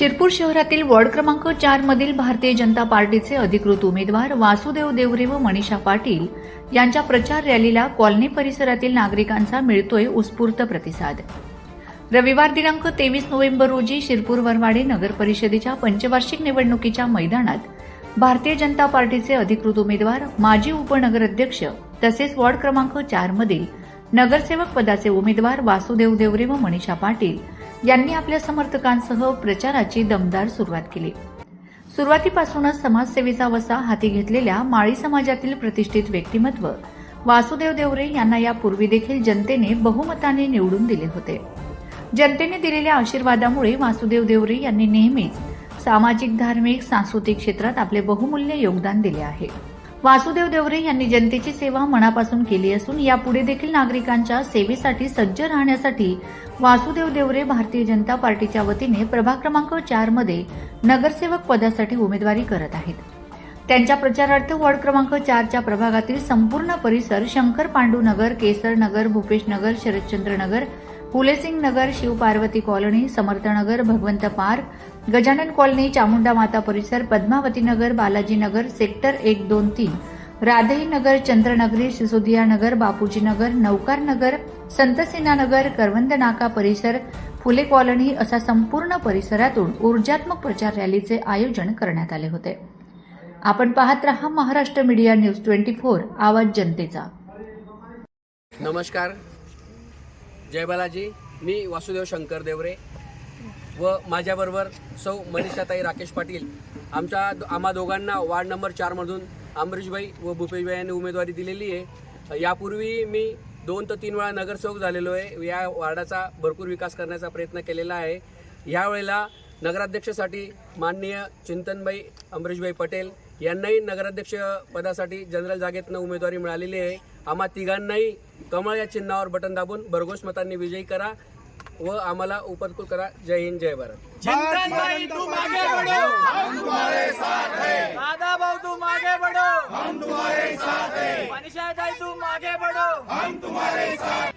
शिरपूर शहरातील वॉर्ड क्रमांक चार मधील भारतीय जनता पार्टीचे अधिकृत उमेदवार वासुदेव देवरे व मनीषा पाटील यांच्या प्रचार रॅलीला कॉलनी परिसरातील नागरिकांचा मिळतोय उत्स्फूर्त प्रतिसाद. रविवार दिनांक तेवीस नोव्हेंबर रोजी शिरपूर वरवाडे नगर परिषदेच्या पंचवार्षिक निवडणुकीच्या मैदानात भारतीय जनता पार्टीचे अधिकृत उमेदवार माजी उपनगराध्यक्ष तसेच वॉर्ड क्रमांक चार मधील नगरसेवक पदाचे उमेदवार वासुदेव देवरे व मनीषा पाटील यांनी आपल्या समर्थकांसह प्रचाराची दमदार सुरुवात केली. सुरुवातीपासूनच समाजसेवेचा वसा हाती घेतलेल्या माळी समाजातील प्रतिष्ठित व्यक्तिमत्व वासुदेव देवरे यांना यापूर्वी देखील जनतेने बहुमताने निवडून दिले होते. जनतेने दिलेल्या आशीर्वादामुळे वासुदेव देवरे यांनी नेहमीच सामाजिक धार्मिक सांस्कृतिक क्षेत्रात आपले बहुमूल्य योगदान दिले आहे. वासुदेव देवरे यांनी जनतेची सेवा मनापासून केली असून यापुढे देखील नागरिकांच्या सेवेसाठी सज्ज राहण्यासाठी वासुदेव देवरे भारतीय जनता पार्टीच्या वतीने प्रभाग क्रमांक चारमध्ये नगरसेवक पदासाठी उमेदवारी करत आहेत. त्यांच्या प्रचारार्थ वॉर्ड क्रमांक चारच्या प्रभागातील संपूर्ण परिसर Shankar Pandu Nagar Kesar Nagar Bhupesh Nagar Sharadchandra Nagar Phulesingh Nagar Shivparvati colony Samarthnagar Bhagwant park Gajanan colony Chamunda Mata परिसर पद्मावती नगर बालाजी नगर सेक्टर एक दोन तीन राधेई नगर चंद्रनगरी सिसोदिया नगर बापूजी नगर नौकार नगर संतसेना नगर करवंद नाका परिसर फुले कॉलनी असा संपूर्ण परिसरातून ऊर्जात्मक प्रचार रॅलीचे आयोजन करण्यात आले होते. आपण पाहत रहा Maharashtra media news twenty four आवाज जनतेचा. नमस्कार. जय बालाजी मी वासुदेव शंकर देवरे. व माझ्याबरोबर सौ मनीषाताई राकेश पाटील. आमच्या आम्हा दोघांना वार्ड नंबर चारमधून अमरीशभाई व भूपेशभाई यांनी उमेदवारी दिलेली आहे. यापूर्वी मी दोन ते तीन वेळा नगरसेवक झालेलो आहे. या वार्डाचा भरपूर विकास करण्याचा प्रयत्न केलेला आहे. यावेळेला नगराध्यक्षासाठी माननीय चिंतनबाई अमरीशभाई पटेल यांनाही नगराध्यक्ष पदासाठी जनरल जागेतनं उमेदवारी मिळालेली आहे. आम्हा तिघांनाही कमळ या चिन्हावर बटन दाबून भरघोस मतांनी विजयी करा व आम्हाला उपस्कृत करा. जय हिंद जय भारत. चिंतन भाई तू आगे बढ़ो हम तुम्हारे साथ हैं। दादा भाऊ तुम आगे बढ़ो हम तुम्हारे साथ हैं। मनीषा दाई तुम आगे बढ़ो हम तुम्हारे साथ